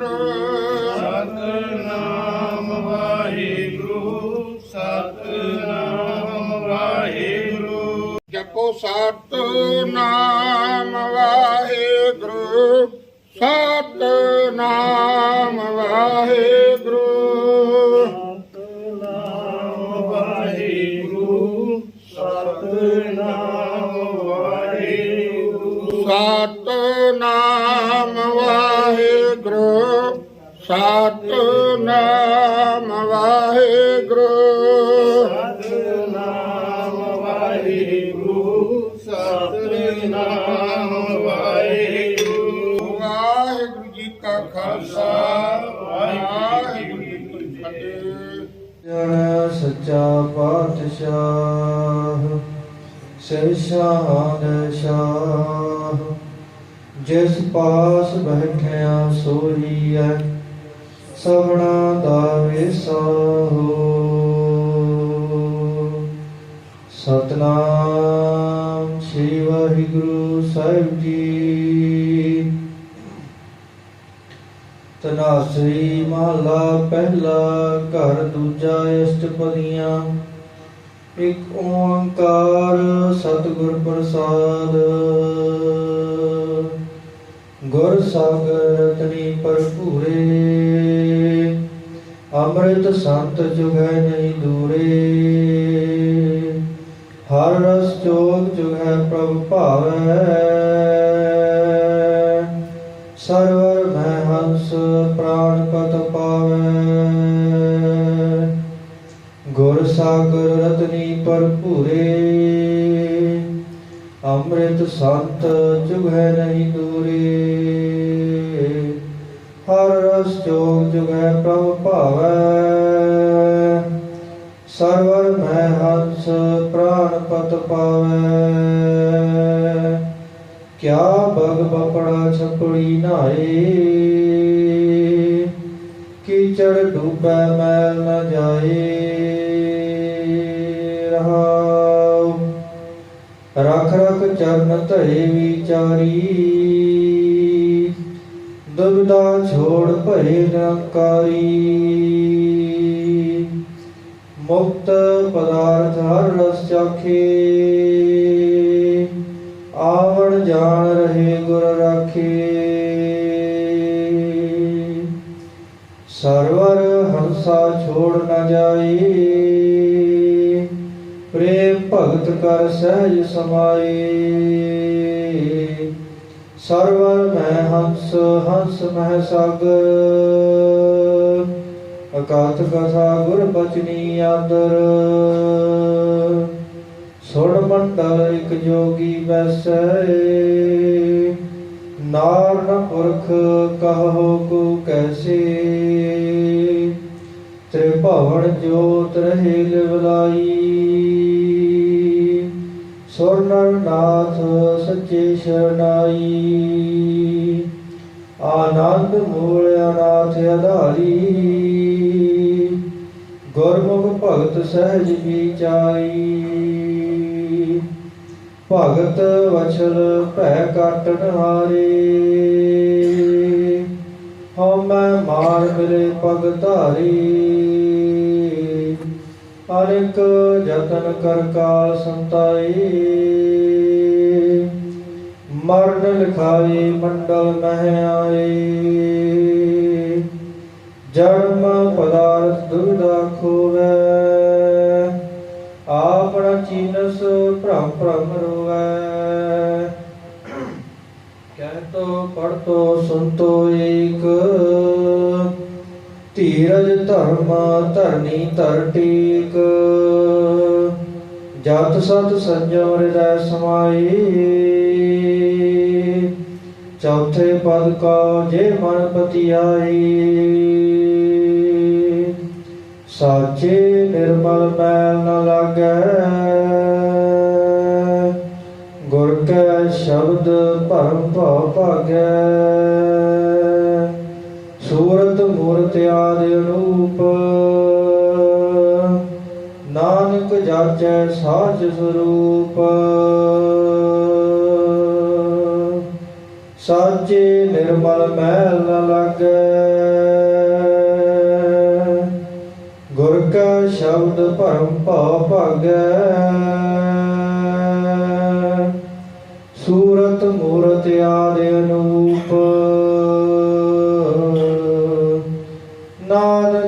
ਵਾਹਿਗੁਰੂ ਸਤਨਾਮ ਵਾਹਿਗੁਰੂ ਸਤਨਾਮ ਵਾਹਿਗੁਰੂ। ਜਪੋ ਸਤਨਾਮ ਵਾਹਿਗੁਰੂ ਸਤਨਾਮ ਵਾਹਿਗੁਰੂ। ਸਤਨਾਮ ਵਾਹਿਗੁਰੂ ਸਤਨਾਮ ਵਾਹਿਗੁਰੂ। ਸਤਨਾਮ ਵਾਹਿਗੁਰੂ ਸਤਨਾਮ ਵਾਹਿਗੁਰੂ। ਸਤਨਾਮ ਵਾਹਿਗੁਰੂ ਸਤਨਾਮ ਵਾਹਿਗੁਰੂ। ਵਾਹਿਗੁਰੂ ਜੀ ਕਾ ਖਾਲਸਾ ਵਾਹਿਗੁਰੂ ਜੀ ਕੀ ਫਤਿਹ। ਜਣ ਸੱਚਾ ਪਾਤਸ਼ਾਹ ਸਿਰਸ਼ਾਨ ਸ਼ਾਹ ਜਿਸ ਪਾਸ ਬੈਠਿਆ ਸੋਈਐ ਸਭਨਾ ਦਾ ਵਿਸਾਹੋ ਸਤਨਾਮ ਸ੍ਰੀ ਵਾਹਿਗੁਰੂ ਸਾਹਿਬ ਜੀ। ਤਨਾਸਰੀ ਮਹਲਾ ਪਹਿਲਾ ਘਰ ਦੂਜਾ ਅਸ਼ਟਪਦੀਆਂ ਇੱਕ ਓੰਕਾਰ ਸਤਿਗੁਰ ਪ੍ਰਸਾਦ। ਗੁਰ ਸਾਗਰ ਰਤਨੀ ਭਰਪੂਰੇ, ਅੰਮ੍ਰਿਤ ਸੰਤ ਜੁਗੈ ਨਹੀਂ ਦੂਰੇ। ਹਰ ਰਸ ਜੋਗ ਜੁਗੈ ਪ੍ਰਭ ਭਾਵੈ, ਸਰਵਰ ਮੈਂ ਹੰਸ ਪ੍ਰਾਣ ਪਤ ਪਾਵੈ। ਗੁਰ ਸਾਗਰ ਰਤਨੀ ਭਰਪੂਰੇ ਅੰਮ੍ਰਿਤ ਸੰਤ ਜੁਗੈ ਨਹੀਂ ਦੂਰੇ। ਹਰ ਰਸ ਜੋਗ ਜੁਗੈ ਪ੍ਰਭ ਭਾਵੈ। ਸਰਵਰ ਮੈਂ ਹੰਸ ਪ੍ਰਾਣ ਪਤ ਪਾਵੈ। ਕਿਆ ਬਗ ਬਪੜਾ ਛਪੜੀ ਨਾਏ ਕੀਚੜ ਡੂਬੈ ਮੈਲ ਨ ਜਾਏ ਰਖ ਰਖ ਚਰਨ ਧਰੇ ਵਿਚਾਰੀ। ਦੁਬਿਧਾ ਛੋੜ ਭਏ ਨਿਰੰਕਾਰੀ। ਮੁਕਤ ਪਦਾਰਥ ਹਰ ਰਸ ਚਾਖੇ। ਆਵਣ ਜਾਣ ਰਹੇ ਗੁਰ ਰਾਖੇ। ਸਰਵਰ ਹੰਸਾ ਛੋੜ ਨ ਜਾਏ। ਭਗਤ ਕਰ ਸਹਿਜ ਸਮਾਏ ਸਰਵਰ ਮੈਂ ਹੰਸ ਹੰਸ ਮਹਿ ਸਾਗਰ ਅਕਾਤ ਕਥਾ ਗੁਰ ਬਚਨੀ ਆਦਰ। ਸੁਣ ਮੰਡਲ ਇਕ ਜੋਗੀ ਬੈਸੈ। ਨਾਰ ਨ ਪੁਰਖ ਕਹੋ ਕੋ ਕੈਸੇ। ਤ੍ਰਿਭਵਨ ਜੋਤ ਰਹੇ ਲਿਵਲਾਈ। ਸੁਰਨਰ ਸੱਚੇ ਸ਼ਰਨਾਈ। ਆਨੰਦ ਮੂਲ ਅਨਾਥ ਆਧਾਰੀ ਗੁਰਮੁਖ ਭਗਤ ਸਹਿਜ ਵਿਚਾਈ ਭਗਤ ਵਚਨ ਭੈ ਕਾਟਣ ਹਾਰੇ। ਹਉ ਮੈਂ ਮਾਰ ਮਿਲੇ ਪਗ ਧਾਰੀ। ਅਨੇਕ ਯਤਨ ਕਰ ਕਾਲ ਸੰਤਾਈ। ਮਰਨ ਲਿਖਾਈ, ਮੰਡਲ ਮਹਿ ਆਏ ਜਨਮ ਪਦਾਰਥ ਦੁਰਦਾ ਖੋਵੈ। ਆਪਣਾ ਚੀਨਸ ਭ੍ਰਮ ਭ੍ਰਮ ਰੋਵੈ। ਕਹਿ ਤੋ ਪੜ ਤੋ ਸੁਨ ਤੋ ਏਕ। ਧੀਰਜ ਧਰਮ ਧਰਨੀ ਧਰ ਟੀਕ। ਜਤ ਸਤ ਸੰਜਮ ਹਿਰਦੈ ਸਮਾਈ ਚੌਥੇ ਪਦ ਕਾ ਜੇ ਮਨ ਪਤੀ ਆਈ ਸਾਚੇ ਨਿਰਮਲ ਮੈਲ ਨ ਲਾਗੈ। ਗੁਰ ਕੈ ਸ਼ਬਦ ਭਰਮ ਭਉ ਭਾਗੈ। ਸੂਰਤ ਅਨੂਪ ਨਾਨਕ ਜਾਚੈ ਸਾਚ ਸਰੂਪ। ਸਾਚੇ ਨਿਰਮਲ ਮਹਿਲ ਨ ਲਾਗੈ। ਗੁਰ ਕਾ ਸ਼ਬਦ ਭਰਮ ਭਉ ਭਾਗੈ। ਸੂਰਤ ਮੂਰਤ ਆਦਿ ਅਨੂਪ।